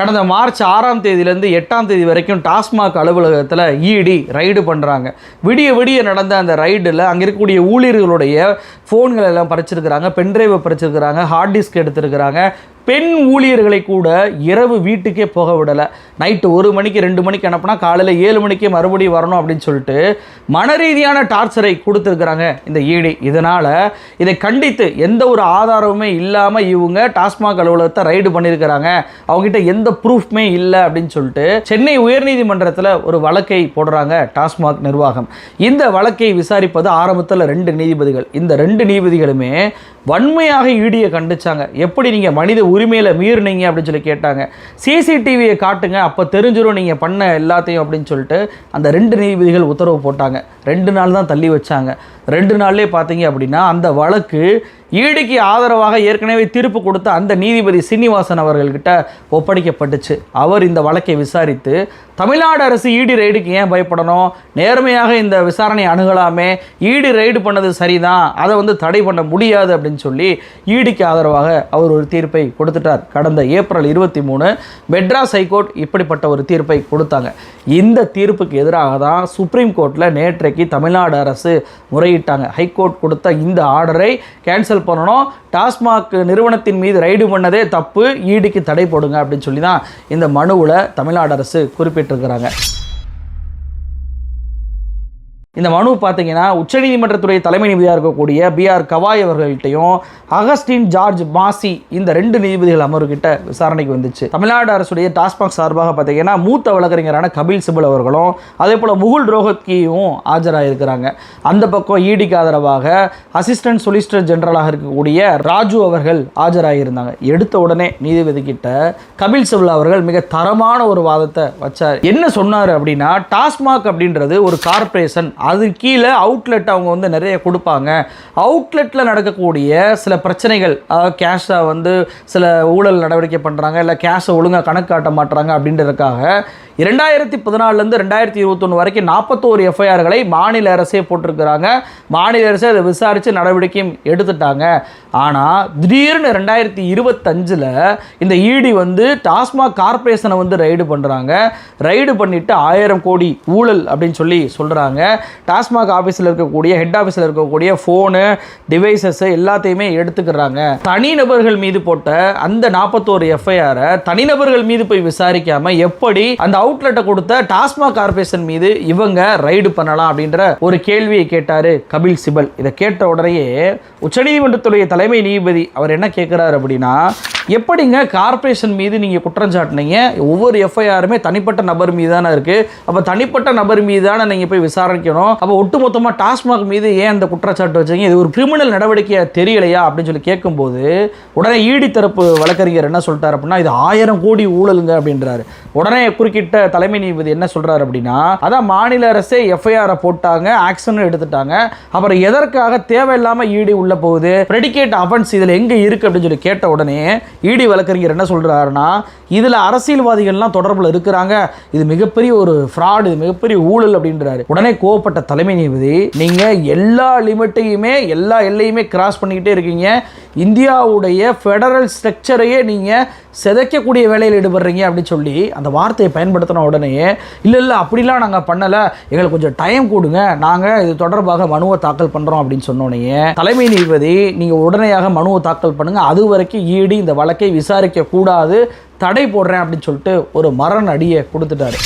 கடந்த மார்ச் ஆறாம் தேதியிலேருந்து எட்டாம் தேதி வரைக்கும் டாஸ்மாக் அலுவலகத்தில் இடி ரைடு பண்ணுறாங்க விடிய விடிய நடந்த அந்த ரைடில் அங்கே இருக்கக்கூடிய ஊழியர்களுடைய ஃபோன்கள் எல்லாம் பறிச்சிருக்கிறாங்க பென்ட்ரைவை பறிச்சிருக்கிறாங்க ஹார்ட் டிஸ்க் எடுத்திருக்கிறாங்க. பெண் ஊழியர்களை கூட இரவு வீட்டுக்கே போக விடலை. நைட்டு ஒரு மணிக்கு ரெண்டு மணிக்கு அனுப்புனா காலையில் ஏழு மணிக்கே மறுபடியும் வரணும் அப்படின்னு சொல்லிட்டு மன ரீதியான டார்ச்சரை கொடுத்துருக்குறாங்க இந்த ஈடி. இதனால் இதை கண்டித்து எந்த ஒரு ஆதாரமுமே இல்லாமல் இவங்க டாஸ்மாக் அலுவலகத்தை ரைடு பண்ணியிருக்கிறாங்க. அவங்ககிட்ட எந்த ப்ரூஃப்மே இல்லை அப்படின்னு சொல்லிட்டு சென்னை உயர்நீதிமன்றத்தில் ஒரு வழக்கை போடுறாங்க டாஸ்மாக் நிர்வாகம். இந்த வழக்கை விசாரிப்பது ஆரம்பத்தில் ரெண்டு நீதிபதிகள். இந்த ரெண்டு நீதிபதிகளுமே வன்மையாக ஈடியை கண்டிச்சாங்க. எப்படி நீங்கள் மனித உரிமையில் மீறினீங்க அப்படின்னு சொல்லி கேட்டாங்க. சிசிடிவியை காட்டுங்க அப்போ தெரிஞ்சிடும் நீங்கள் பண்ண எல்லாத்தையும் அப்படின்னு சொல்லிட்டு அந்த ரெண்டு நீதிபதிகள் உத்தரவு போட்டாங்க. ரெண்டு நாள் தான் தள்ளி வச்சாங்க. ரெண்டு நாள்லேயே பார்த்தீங்க அப்படின்னா அந்த வழக்கு ஈடிக்கு ஆதரவாக ஏற்கனவே தீர்ப்பு கொடுத்த அந்த நீதிபதி சீனிவாசன் அவர்கள்கிட்ட ஒப்படைக்கப்பட்டுச்சு. அவர் இந்த வழக்கை விசாரித்து தமிழ்நாடு அரசு ஈடி ரைடுக்கு ஏன் பயப்படணும்? நேர்மையாக இந்த விசாரணை அணுகலாமே. ஈடி ரைடு பண்ணது சரிதான். அதை வந்து தடை பண்ண முடியாது அப்படின்னு சொல்லி ஈடிக்கு ஆதரவாக அவர் ஒரு தீர்ப்பை கொடுத்துட்டார். கடந்த ஏப்ரல் இருபத்தி மூணு மெட்ராஸ் ஹைகோர்ட் இப்படிப்பட்ட ஒரு தீர்ப்பை கொடுத்தாங்க. இந்த தீர்ப்புக்கு எதிராக தான் சுப்ரீம் கோர்ட்டில் நேற்றைக்கு தமிழ்நாடு அரசு முறையிட்டாங்க. ஹைகோர்ட் கொடுத்த இந்த ஆர்டரை கேன்சல் பண்ணணும். டாஸ்மாக் நிறுவனத்தின் மீது ரைடு பண்ணதே தப்பு. ஈடிக்கு தடை போடுங்க அப்படின்னு சொல்லி தான் இந்த மனுவில் தமிழ்நாடு அரசு குறிப்பிட்டிருக்கிறாங்க. இந்த மனு பார்த்தீங்கன்னா உச்சநீதிமன்றத்துடைய தலைமை நீதியாக இருக்கக்கூடிய பிஆர் கவாய் அவர்கள்ட்டையும் அகஸ்டின் ஜார்ஜ் மாசி இந்த ரெண்டு நீதிபதிகள் அமர்வுகிட்ட விசாரணைக்கு வந்துச்சு. தமிழ்நாடு அரசுடைய டாஸ்மாக் சார்பாக பார்த்தீங்கன்னா மூத்த வழக்கறிஞரான கபில் சிபல் அவர்களும் அதே போல் முகுல் ரோஹத்கியும் ஆஜராயிருக்கிறாங்க. அந்த பக்கம் ஈடிக்கு ஆதரவாக அசிஸ்டன்ட் சொலிசிட்டர் ஜெனரலாக இருக்கக்கூடிய ராஜு அவர்கள் ஆஜராகியிருந்தாங்க எடுத்த உடனே நீதிபதி கிட்ட கபில் சிபல் அவர்கள் மிக தரமான ஒரு வாதத்தை வச்சார். என்ன சொன்னார் அப்படின்னா டாஸ்மாக் அப்படின்றது ஒரு கார்ப்பரேஷன் அது கீழே அவுட்லெட் அவங்க வந்து நிறைய கொடுப்பாங்க. அவுட்லெட்டில் நடக்கக்கூடிய சில பிரச்சனைகள் அதாவது கேஷை வந்து சில ஊழல் நடவடிக்கை பண்ணுறாங்க இல்லை கேஷை ஒழுங்காக கணக்கு காட்ட மாட்டுறாங்க அப்படின்றதுக்காக இரண்டாயிரத்தி பதினாலுலேருந்து ரெண்டாயிரத்தி இருபத்தொன்று வரைக்கும் நாற்பத்தோரு எஃப்ஐஆர்களை மாநில அரசே போட்டிருக்கிறாங்க. மாநில அரசே அதை விசாரித்து நடவடிக்கையும் எடுத்துட்டாங்க. ஆனால் திடீர்னு ரெண்டாயிரத்தி இருபத்தஞ்சில் இந்த இடி வந்து டாஸ்மாக் கார்ப்பரேஷனை வந்து ரைடு பண்ணுறாங்க ரைடு பண்ணிவிட்டு ஆயிரம் கோடி ஊழல் அப்படின்னு சொல்லி சொல்கிறாங்க டாஸ்மாக் ஆஃபீஸில் இருக்கக்கூடிய ஹெட் ஆஃபீஸில் இருக்கக்கூடிய ஃபோனு டிவைசஸ் எல்லாத்தையுமே எடுத்துக்கிறாங்க. தனிநபர்கள் மீது போட்ட அந்த நாற்பத்தோரு எஃப்ஐஆரை தனிநபர்கள் மீது போய் விசாரிக்காம எப்படி அந்த அவுட்லெட்டை கொடுத்த டாஸ்மாக் கார்பரேஷன் மீது இவங்க ரைடு பண்ணலாம் அப்படின்ற ஒரு கேள்வியை கேட்டாரு கபில் சிபல். இதை கேட்ட உடனேயே உச்சநீதிமன்றத்துடைய தலைமை நீதிபதி அவர் என்ன கேட்குறாரு அப்படின்னா எப்படிங்க கார்ப்பரேஷன் மீது நீங்கள் குற்றம் சாட்டினீங்க? ஒவ்வொரு எஃப்ஐஆருமே தனிப்பட்ட நபர் மீது தானே இருக்குது அப்போ தனிப்பட்ட நபர் மீது தானே நீங்கள் போய் விசாரிக்கணும். அப்போ ஒட்டுமொத்தமாக டாஸ்மாக் மீது ஏன் அந்த குற்றச்சாட்டு வச்சீங்க இது ஒரு கிரிமினல் நடவடிக்கையாக தெரியலையா அப்படின்னு சொல்லி கேட்கும்போது உடனே ஈடி தரப்பு வழக்கறிஞர் என்ன சொல்லிட்டார் அப்படின்னா இது ஆயிரம் கோடி ஊழலுங்க அப்படின்றாரு. உடனே குறுக்கிட்ட தலைமை நீதிபதி என்ன சொல்கிறார் அப்படின்னா அதான் மாநில அரசே எஃப்ஐஆரை போட்டாங்க ஆக்ஷனும் எடுத்துட்டாங்க. அப்புறம் எதற்காக தேவையில்லாமல் ஈடி உள்ள போகுது? ப்ரெடிகேட் அவன்ஸ் இதில் எங்கே இருக்குது அப்படின்னு சொல்லி கேட்ட உடனே ஈடி வழக்கறிஞர் என்ன சொல்கிறாருன்னா இதில் அரசியல்வாதிகள்லாம் தொடர்பில் இருக்கிறாங்க. இது மிகப்பெரிய ஒரு ஃப்ராடு இது மிகப்பெரிய ஊழல் அப்படின்றாரு. உடனே கோவப்பட்ட தலைமை நீதிபதி நீங்கள் எல்லா லிமிட்டையுமே எல்லா எல்லையுமே கிராஸ் பண்ணிக்கிட்டே இருக்கீங்க. இந்தியாவுடைய ஃபெடரல் ஸ்ட்ரக்சரையே நீங்கள் சிதைக்கக்கூடிய வேலையில் ஈடுபடுறீங்க அப்படின்னு சொல்லி அந்த வார்த்தையை பயன்படுத்தின உடனே இல்லை இல்லை அப்படிலாம் நாங்கள் பண்ணலை. எங்களுக்கு கொஞ்சம் டைம் கொடுங்க. நாங்கள் இது தொடர்பாக மனுவை தாக்கல் பண்ணுறோம் அப்படின்னு சொன்னோடனே தலைமை நீதிபதி நீங்கள் உடனடியாக மனுவை தாக்கல் பண்ணுங்கள் அது வரைக்கும் ஈடி இந்த வழக்கை விசாரிக்க கூடாது தடை போடுறேன். அப்படின்னு சொல்லிட்டு ஒரு மரண அடியை கொடுத்துட்டாரு.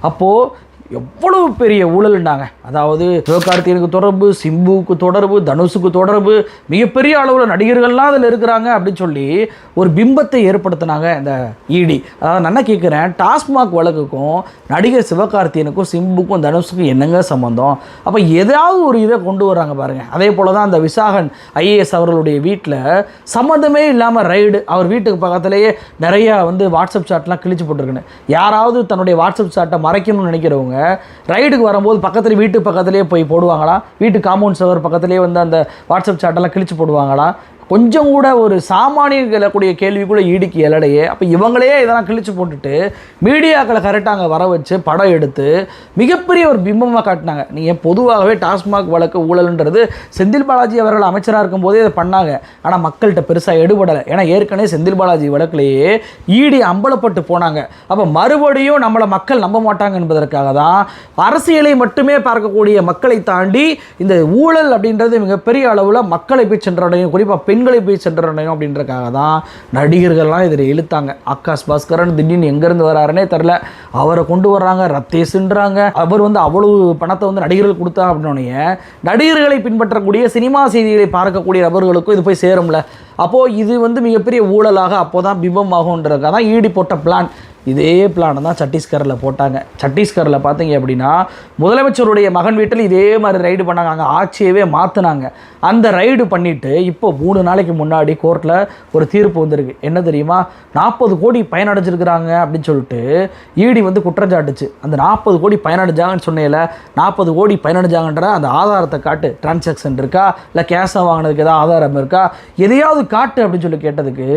அப்போது எவ்வளவு பெரிய ஊழல்னாங்க? அதாவது சிவகார்த்திகனுக்கு தொடர்பு சிம்புவுக்கு தொடர்பு தனுஷுக்கு தொடர்பு மிகப்பெரிய அளவில் நடிகர்கள்லாம் அதில் இருக்கிறாங்க அப்படின்னு சொல்லி ஒரு பிம்பத்தை ஏற்படுத்தினாங்க இந்த இடி அதாவது நான் என்ன கேட்குறேன் டாஸ்மாக் வழக்குக்கும் நடிகர் சிவகார்த்திகனுக்கும் சிம்புக்கும் தனுஷுக்கும் என்னங்க சம்மந்தம் அப்போ ஏதாவது ஒரு இதை கொண்டு வராங்க பாருங்கள் அதே போல் தான் அந்த விசாகன் ஐஏஎஸ் அவர்களுடைய வீட்டில் சம்மந்தமே இல்லாமல் ரைடு அவர் வீட்டுக்கு பக்கத்துலேயே நிறையா வந்து வாட்ஸ்அப் சாட்லாம் கிழிச்சு போட்டிருக்குன்னு. யாராவது தன்னுடைய வாட்ஸ்அப் சாட்டை மறைக்கணும்னு நினைக்கிறவங்க ரைடுக்கு வரும்போது பக்கத்தில் வீட்டு பக்கத்துலேயே போய் போடுவாங்களா? வீட்டு காம்பவுண்ட் சவர் பக்கத்துலேயே வந்து அந்த வாட்ஸ்அப் சாட்டெல்லாம் கிழிச்சு போடுவாங்களா? கொஞ்சம் கூட ஒரு சாமானியன் கேட்கக்கூடிய கேள்வி கூட ஈடுக்கு எழலையே அப்போ இவங்களே இதெல்லாம் கிழிச்சு போட்டுட்டு மீடியாக்களை கரெக்டாக அங்கே வர வச்சு படம் எடுத்து மிகப்பெரிய ஒரு பிம்பமாக காட்டினாங்க. நீங்கள் பொதுவாகவே டாஸ்மாக் வழக்கு ஊழல்ன்றது செந்தில் பாலாஜி அவர்கள் அமைச்சராக இருக்கும்போதே இதை பண்ணாங்க. ஆனால் மக்கள்கிட்ட பெருசாக எடுபடலை. ஏன்னா ஏற்கனவே செந்தில் பாலாஜி வழக்கிலேயே ஈடி அம்பலப்பட்டு போனாங்க. அப்போ மறுபடியும் நம்மளை மக்கள் நம்ப மாட்டாங்க என்பதற்காக தான் அரசியலை மட்டுமே பார்க்கக்கூடிய மக்களை தாண்டி இந்த ஊழல் அப்படின்றது மிகப்பெரிய அளவில் மக்களை போய் சென்றடையும். குறிப்பாக பெண்களை போய் சென்றடையும் அப்படின்றக்காக தான் நடிகர்கள்லாம் இதில் இழுத்தாங்க. ஆகாஷ் பாஸ்கரன் திடீர்னு எங்கேருந்து வராருன்னே தெரில. அவரை கொண்டு வர்றாங்க ரத்தேசுன்றாங்க அவர் வந்து அவ்வளவு பணத்தை வந்து நடிகர்கள் கொடுத்தா அப்படின்னோடனே நடிகர்களை பின்பற்றக்கூடிய சினிமா செய்திகளை பார்க்கக்கூடிய நபர்களுக்கும் இது போய் சேரும்ல. அப்போது இது வந்து மிகப்பெரிய ஊழலாக அப்போ தான் பிம்பமாகுன்றதுக்காக தான் ஈடி போட்ட பிளான் இதே பிளானை தான் சத்தீஸ்கரில் போட்டாங்க. சத்தீஸ்கரில் பார்த்தீங்க அப்படின்னா முதலமைச்சருடைய மகன் வீட்டில் இதே மாதிரி ரைடு பண்ணாங்க. அங்கே ஆட்சியவே மாற்றினாங்க அந்த ரைடு பண்ணிவிட்டு இப்போ மூணு நாளைக்கு முன்னாடி கோர்ட்டில் ஒரு தீர்ப்பு வந்திருக்கு. என்ன தெரியுமா? நாற்பது கோடி பயனடைஞ்சிருக்கிறாங்க அப்படின்னு சொல்லிட்டு ஈடி வந்து குற்றம் சாட்டுச்சு. அந்த நாற்பது கோடி பயனடைஞ்சாங்கன்னு சொன்னேல நாற்பது கோடி பயனடைஞ்சாங்கன்ற அந்த ஆதாரத்தை காட்டு டிரான்சாக்ஷன் இருக்கா? இல்லை கேஷாக வாங்கினதுக்கு ஏதாவது ஆதாரம் இருக்கா? எதையாவது காட்டு அப்படின்னு சொல்லி கேட்டதுக்கு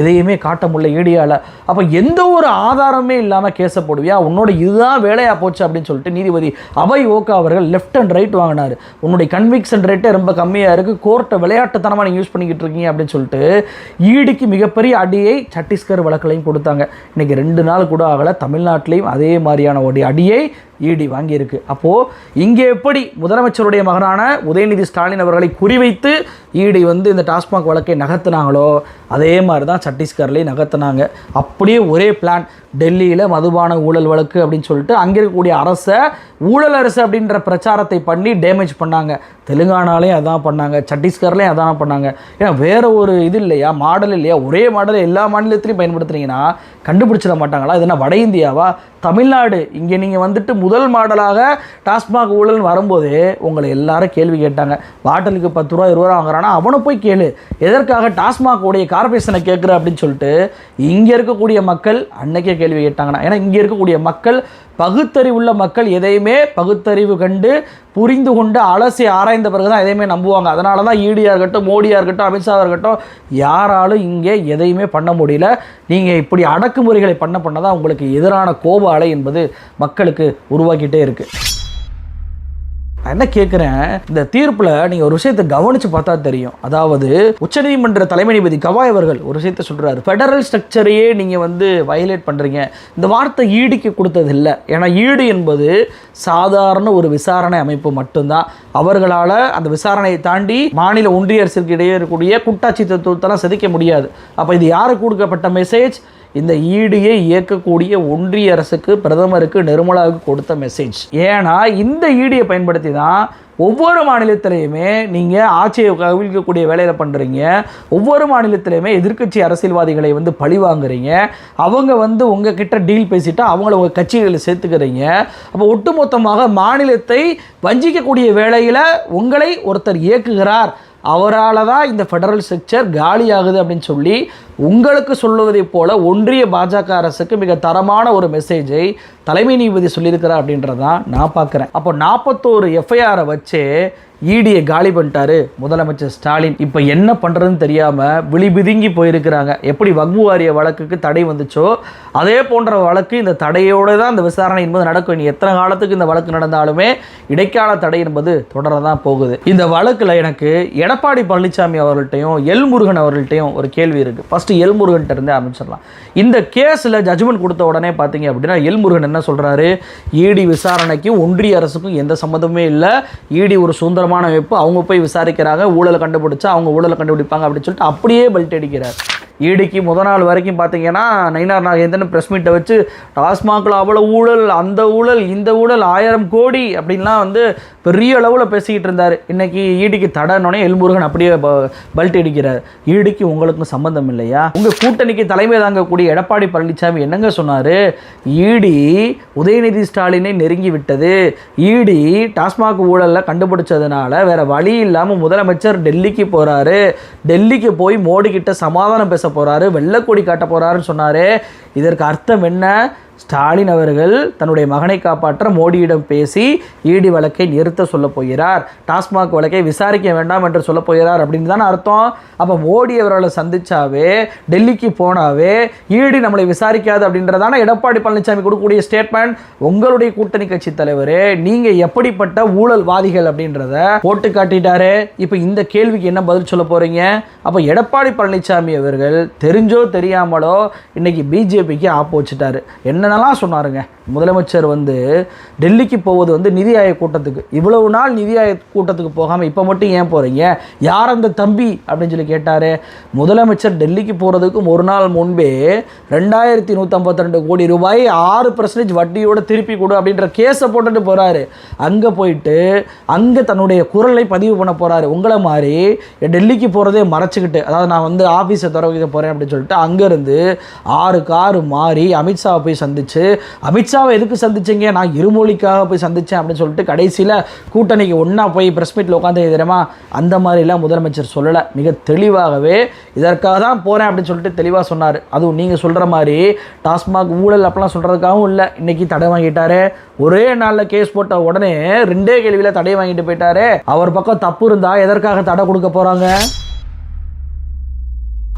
எதையுமே காட்ட முடியல ஈடியால் அப்போ எந்த ஒரு ஆதாரமே இல்லாமல் கேஸை போடுவியா? உன்னோட இதுதான் வேலையாக போச்சு அப்படின்னு சொல்லிட்டு நீதிபதி அபய் ஓகா அவர்கள் லெஃப்ட் அண்ட் ரைட் வாங்கினார். உன்னுடைய கன்விக்ஷன் ரேட்டே ரொம்ப கம்மியாக இருக்குது கோர்ட்டை விளையாட்டுத்தனமாக நீங்கள் யூஸ் பண்ணிக்கிட்டு இருக்கீங்க அப்படின்னு சொல்லிட்டு ஈடிக்கு மிகப்பெரிய அடியை சத்தீஸ்கர் வழக்கிலையும் கொடுத்தாங்க. இன்றைக்கி ரெண்டு நாள் கூட ஆகலை. தமிழ்நாட்டிலையும் அதே மாதிரியான ஒரு அடியை இடி வாங்கியிருக்கு. அப்போது இங்கே எப்படி முதலமைச்சருடைய மகனான உதயநிதி ஸ்டாலின் அவர்களை குறிவைத்து இடி வந்து இந்த டாஸ்மாக் வழக்கை நகர்த்தினாங்களோ அதே மாதிரி தான் சத்தீஸ்கர்லேயும் நகர்த்தினாங்க. அப்படியே ஒரே பிளான் டெல்லியில் மதுபான ஊழல் வழக்கு அப்படின்னு சொல்லிட்டு அங்கே இருக்கக்கூடிய அரசை ஊழல் அரசு அப்படின்ற பிரச்சாரத்தை பண்ணி டேமேஜ் பண்ணாங்க. தெலுங்கானாலையும் அதான் பண்ணாங்க சத்தீஸ்கர்லேயும் அதான் பண்ணாங்க. ஏன்னா வேறு ஒரு இது இல்லையா மாடல் இல்லையா ஒரே மாடல் எல்லா மாநிலத்திலையும் பயன்படுத்துனீங்கன்னா கண்டுபிடிச்சிட மாட்டாங்களா? இது என்ன வட இந்தியாவா? தமிழ்நாடு. இங்கே நீங்கள் வந்துட்டு முதல் மாடலாக டாஸ்மாக் ஊழல் வரும்போது உங்களை எல்லாரும் கேள்வி கேட்டாங்க. பாட்டிலுக்கு பத்து ரூபா இருபது ரூபா வாங்குறானா? அவனை போய் கேளு. எதற்காக டாஸ்மாக் உடைய கார்பரேஷனை கேட்குற அப்படின்னு சொல்லிட்டு இங்கே இருக்கக்கூடிய மக்கள் அன்னைக்கே கேள்வி கேட்டாங்கன்னா ஏன்னா இங்கே இருக்கக்கூடிய மக்கள் பகுத்தறிவுள்ள மக்கள் எதையுமே பகுத்தறிவு கண்டு புரிந்து கொண்டு அலசி ஆராய்ந்த பிறகு தான் எதையுமே நம்புவாங்க. அதனால தான் ஈடியாக இருக்கட்டும் மோடியாக இருக்கட்டும் அமித்ஷாவாக இருக்கட்டும் யாராலும் இங்கே எதையுமே பண்ண முடியல. நீங்கள் இப்படி அடக்குமுறைகளை பண்ண பண்ண தான் உங்களுக்கு எதிரான கோப அலை என்பது மக்களுக்கு உருவாக்கிட்டே இருக்குது நான் என்ன கேட்குறேன் இந்த தீர்ப்பில் நீங்கள் ஒரு விஷயத்தை கவனித்து பார்த்தா தெரியும். அதாவது உச்சநீதிமன்ற தலைமை நீதிபதி கவாய் அவர்கள் ஒரு விஷயத்தை சொல்கிறாரு ஃபெடரல் ஸ்ட்ரக்சரையே நீங்கள் வந்து வயலேட் பண்ணுறீங்க இந்த வார்த்தை ஈடிக்கு கொடுத்தது இல்லை ஏன்னா ஈடு என்பது சாதாரண ஒரு விசாரணை அமைப்பு மட்டும்தான். அவர்களால் அந்த விசாரணையை தாண்டி மாநில ஒன்றிய அரசுக்கு இடையே இருக்கக்கூடிய கூட்டாட்சி தத்துவத்தெல்லாம் சிதைக்க முடியாது. அப்போ இது யாருக்கு கொடுக்கப்பட்ட மெசேஜ் இந்த ஈடியை இயக்கக்கூடிய ஒன்றிய அரசுக்கு பிரதமருக்கு நிர்மலாவுக்கு கொடுத்த மெசேஜ் ஏன்னா இந்த ஈடியை பயன்படுத்தி தான் ஒவ்வொரு மாநிலத்திலையுமே நீங்கள் ஆட்சியை கவிழ்க்கக்கூடிய வேலையில் பண்ணுறீங்க ஒவ்வொரு மாநிலத்திலையுமே எதிர்க்கட்சி அரசியல்வாதிகளை வந்து பழி வாங்குறீங்க. அவங்க வந்து உங்கள் கிட்ட டீல் பேசிட்டு அவங்கள உங்கள் கட்சிகளை சேர்த்துக்கிறீங்க. அப்போ ஒட்டுமொத்தமாக மாநிலத்தை வஞ்சிக்கக்கூடிய வேலையில் உங்களை ஒருத்தர் இயக்குகிறார். அவரால் தான் இந்த ஃபெடரல் ஸ்ட்ரக்சர் காலியாகுது அப்படின்னு சொல்லி உங்களுக்கு சொல்லுவதைப் போல ஒன்றிய பாஜக அரசுக்கு மிக தரமான ஒரு மெசேஜை தலைமை நீதிபதி சொல்லியிருக்கிறார் அப்படின்றதான் நான் பார்க்குறேன். அப்போ நாற்பத்தோரு எஃப்ஐஆரை வச்சு ஈடியை காலி பண்ணிட்டாரு முதலமைச்சர் ஸ்டாலின். இப்போ என்ன பண்ணுறதுன்னு தெரியாமல் விழிபிதுங்கி போயிருக்கிறாங்க. எப்படி வக்பு வாரிய வழக்குக்கு தடை வந்துச்சோ அதே போன்ற வழக்கு இந்த தடையோடு தான் இந்த விசாரணை என்பது நடக்கும். இனி எத்தனை காலத்துக்கு இந்த வழக்கு நடந்தாலுமே இடைக்கால தடை என்பது தொடர தான் போகுது. இந்த வழக்கில் எனக்கு எடப்பாடி பழனிசாமி அவர்கள்ட்டையும் எல் முருகன் அவர்கள்ட்டையும் ஒரு கேள்வி இருக்குது ஃபஸ்ட்டு எல்முருகன்ட்ட இருந்தே ஆரம்பிச்சிடலாம். இந்த கேஸில் ஜட்ஜ்மெண்ட் கொடுத்த உடனே பார்த்தீங்க அப்படின்னா எல்முருகன் என்ன சொல்கிறாரு இடி விசாரணைக்கும் ஒன்றிய அரசுக்கும் எந்த சம்மந்தமே இல்லை. இடி ஒரு சுதந்திரமான அமைப்பு. அவங்க போய் விசாரிக்கிறாங்க. ஊழலை கண்டுபிடிச்சா அவங்க ஊழலை கண்டுபிடிப்பாங்க அப்படின்னு சொல்லிட்டு அப்படியே பெல்ட் அடிக்கிறார். ஈடிக்கு முத நாள் வரைக்கும் பார்த்தீங்கன்னா நயினார் நாகேந்திரன் ப்ரெஸ் மீட்டை வச்சு டாஸ்மாகில் அவ்வளோ ஊழல் அந்த ஊழல் இந்த ஊழல் ஆயிரம் கோடி அப்படின்லாம் வந்து பெரிய அளவில் பேசிக்கிட்டு இருந்தார். இன்னைக்கு ஈடிக்கு தடனோடனே எல்முருகன் அப்படியே ப- பல்ட் அடிக்கிறார். ஈடிக்கு உங்களுக்கும் சம்மந்தம் இல்லையா? உங்கள் கூட்டணிக்கு தலைமை தாங்கக்கூடிய எடப்பாடி பழனிசாமி என்னங்க சொன்னார்? ஈடி உதயநிதி ஸ்டாலினை நெருங்கி விட்டது. ஈடி டாஸ்மாக் ஊழலில் கண்டுபிடிச்சதுனால வேற வழி இல்லாமல் முதலமைச்சர் டெல்லிக்கு போகிறாரு டெல்லிக்கு போய் மோடி கிட்ட சமாதானம் பேச போகிறாரு வெள்ளக்கொடி காட்ட போகிறாருன்னு சொன்னார். இதற்கு அர்த்தம் என்ன? ஸ்டாலின் அவர்கள் தன்னுடைய மகனை காப்பாற்ற மோடியிடம் பேசி ஈடி வழக்கை நிறுத்த சொல்ல போகிறார். டாஸ்மாக் வழக்கை விசாரிக்க வேண்டாம் என்று சொல்ல போகிறார் அப்படின்னு தானே அர்த்தம். அப்போ மோடி அவர்களை சந்திச்சாவே டெல்லிக்கு போனாவே ஈடி நம்மளை விசாரிக்காது அப்படின்றதான எடப்பாடி பழனிசாமி கொடுக்கக்கூடிய ஸ்டேட்மெண்ட் உங்களுடைய கூட்டணி கட்சி தலைவர் நீங்கள் எப்படிப்பட்ட ஊழல்வாதிகள் அப்படின்றத போட்டு காட்டிட்டாரு. இப்போ இந்த கேள்விக்கு என்ன பதில் சொல்ல போறீங்க? அப்போ எடப்பாடி பழனிசாமி அவர்கள் தெரிஞ்சோ தெரியாமலோ இன்னைக்கு பிஜேபிக்கு ஆப்போச்சிட்டாரு வச்சுட்டாரு. சொன்னாருங்க. முதலமைச்சர் வந்து டெல்லிக்கு போவது வந்து நிதி ஆயோக் கூட்டத்துக்கு. இவ்வளவு நாள் நிதி ஆயோக் கூட்டத்துக்கு போகாமல் இப்போ மட்டும் ஏன் போகிறீங்க யார் அந்த தம்பி? அப்படின்னு சொல்லி கேட்டார். முதலமைச்சர் டெல்லிக்கு போகிறதுக்கும் ஒரு நாள் முன்பே ரெண்டாயிரத்தி நூற்றம்பத்தி ரெண்டு கோடி ரூபாய் ஆறு பர்சன்டேஜ் வட்டியோட திருப்பி கொடு அப்படின்ற கேஸை போட்டுட்டு போகிறாரு அங்கே போயிட்டு அங்கே தன்னுடைய குரலை பதிவு பண்ண போகிறாரு உங்களை மாதிரி டெல்லிக்கு போகிறதே மறைச்சிக்கிட்டு அதாவது நான் வந்து ஆஃபீஸை திறக்க போகிறேன் அப்படின்னு சொல்லிட்டு அங்கேருந்து ஆறு காரு மாறி அமித்ஷா போய் சந்திச்சு அமித்ஷாவை எதுக்கு சந்திச்சிங்க? நான் இருமொழிக்காக போய் சந்தித்தேன் அப்படின்னு சொல்லிட்டு கடைசியில் கூட்டணிக்கு ஒன்றா போய் ப்ரெஸ் மீட்டில் உட்காந்து தெரியுமா? அந்த மாதிரிலாம் முதலமைச்சர் சொல்லலை. மிக தெளிவாகவே இதற்காக தான் போகிறேன் அப்படின்னு சொல்லிட்டு தெளிவாக சொன்னார். அதுவும் நீங்கள் சொல்கிற மாதிரி டாஸ்மாக் ஊழல் அப்படிலாம் சொல்கிறதுக்காகவும் இல்லை. இன்னைக்கு தடை வாங்கிட்டாரு. ஒரே நாளில் கேஸ் போட்ட உடனே ரெண்டே கேள்வியில் தடை வாங்கிட்டு போயிட்டாரு. அவர் பக்கம் தப்பு இருந்தால் எதற்காக தடை கொடுக்க போகிறாங்க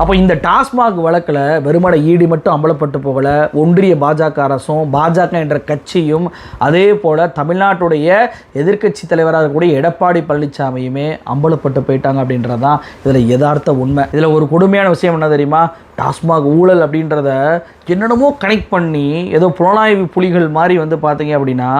அப்போ இந்த டாஸ்மாக் வழக்கில் வெறுமனை ஈடி மட்டும் அம்பலப்பட்டு போகல ஒன்றிய பாஜக அரசும் பாஜக என்ற கட்சியும் அதே போல் தமிழ்நாட்டுடைய எதிர்க்கட்சி தலைவராக இருக்கக்கூடிய எடப்பாடி பழனிசாமியுமே அம்பலப்பட்டு போயிட்டாங்க அப்படின்றதான் இதில் யதார்த்த உண்மை. இதில் ஒரு கொடுமையான விஷயம் என்ன தெரியுமா? டாஸ்மாக் ஊழல் அப்படின்றத என்னென்னமோ கனெக்ட் பண்ணி ஏதோ புலனாய்வு புலிகள் மாதிரி வந்து பார்த்தீங்க அப்படின்னா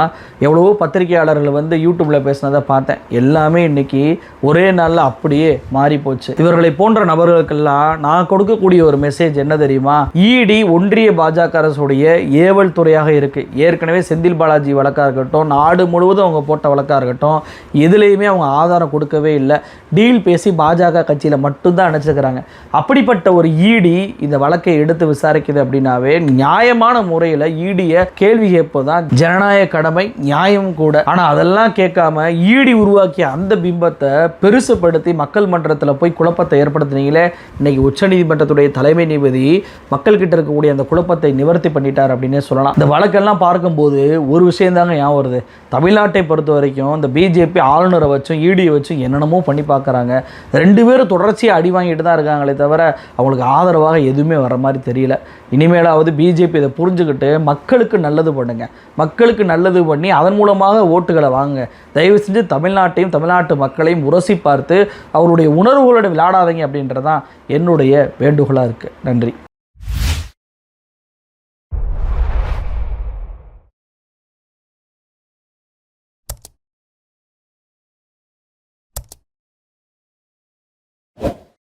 எவ்வளவோ பத்திரிகையாளர்கள் வந்து யூடியூப்பில் பேசினதை பார்த்தேன். எல்லாமே இன்றைக்கி ஒரே நாளில் அப்படியே மாறி போச்சு. இவர்களை போன்ற நபர்களுக்கெல்லாம் நான் கொடுக்கக்கூடிய ஒரு மெசேஜ் என்ன தெரியுமா? இடி ஒன்றிய பாஜக அரசுடைய ஏவல் துறையாக இருக்குது ஏற்கனவே செந்தில் பாலாஜி வழக்காக இருக்கட்டும் நாடு முழுவதும் அவங்க போட்ட வழக்காக இருக்கட்டும் எதுலேயுமே அவங்க ஆதாரம் கொடுக்கவே இல்லை. டீல் பேசி பாஜக கட்சியில் மட்டும்தான் அணைச்சிருக்கிறாங்க. அப்படிப்பட்ட ஒரு இடி இந்த வழக்கை எடுத்து விசாரிக்குது அப்படின்னாவே நியாயமான முறையில் ஈடிய கேள்வி கேட்பதுதான் ஜனநாயக கடமை நியாயம் கூட. ஆனால் அதெல்லாம் கேட்காம ஈடி உருவாக்கிய அந்த பிம்பத்தை பெருசுப்படுத்தி மக்கள் மன்றத்தில் போய் குழப்பத்தை ஏற்படுத்தினீங்களே? இன்னைக்கு உச்சநீதிமன்றத்துடைய தலைமை நீதிபதி மக்கள் கிட்ட இருக்கக்கூடிய அந்த குழப்பத்தை நிவர்த்தி பண்ணிட்டார் அப்படின்னே சொல்லலாம். இந்த வழக்கெல்லாம் பார்க்கும்போது ஒரு விஷயம் தாங்க ஞாபகம் வருது. தமிழ்நாட்டை பொறுத்த வரைக்கும் இந்த பிஜேபி ஆளுநரை வச்சும் ஈடியை வச்சும் என்னென்னமோ பண்ணி பார்க்குறாங்க. ரெண்டு பேரும் தொடர்ச்சியாக அடி வாங்கிட்டு தான் இருக்காங்களே தவிர அவங்களுக்கு ஆதரவாக எதுவுமே வர மாதிரி தெரியல. இனிமேலாவது பிஜேபி இதை புரிஞ்சுக்கிட்டு மக்களுக்கு நல்லது பண்ணுங்க. மக்களுக்கு நல்லது பண்ணி அதன் மூலமாக ஓட்டுகளை வாங்க தயவு செஞ்சு தமிழ்நாட்டையும் தமிழ்நாட்டு மக்களையும் உரசி பார்த்து அவருடைய உணர்வுகளோட விளையாடாதீங்க அப்படின்றதான் என்னுடைய வேண்டுகோளாக இருக்குது நன்றி.